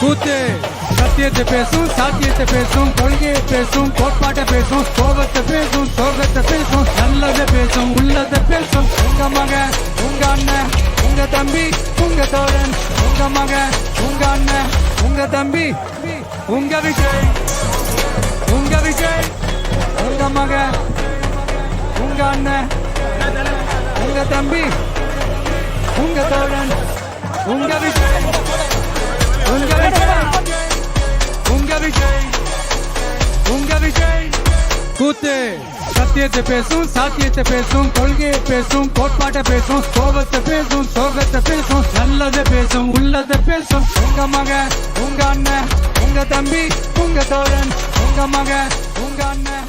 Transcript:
கூத்து சத்தியத்தை பேசும் சாத்தியத்தை பேசும் கொள்கையை பேசும் கோட்பாட்டை பேசும் கோபத்தை பேசும் சோகத்தை பேசும் நல்லதை பேசும் உள்ளதை பேசும் உங்க மக உங்க அண்ணன் உங்க தம்பி உங்க தோழன் உங்க மகன். உங்க தம்பி. உங்க விஜய். உங்க விஜய். உங்க மக உங்க அண்ணன். உங்க தம்பி. உங்க தோழன். உங்க விஜய். உங்க விஜய். உங்க விஜய். உங்க விஜய். கூத்து. சத்தியத்தை பேசும் சாத்தியத்தை பேசும் கொள்கையை பேசும் கோட்பாட்டை பேசும் கோபத்தை பேசும் பேசும் பேசும் உள்ளதை பேசும். உங்க மக உங்க அண்ணன் உங்க தம்பி உங்க தோழன். உங்க மக உங்க அண்ணன்.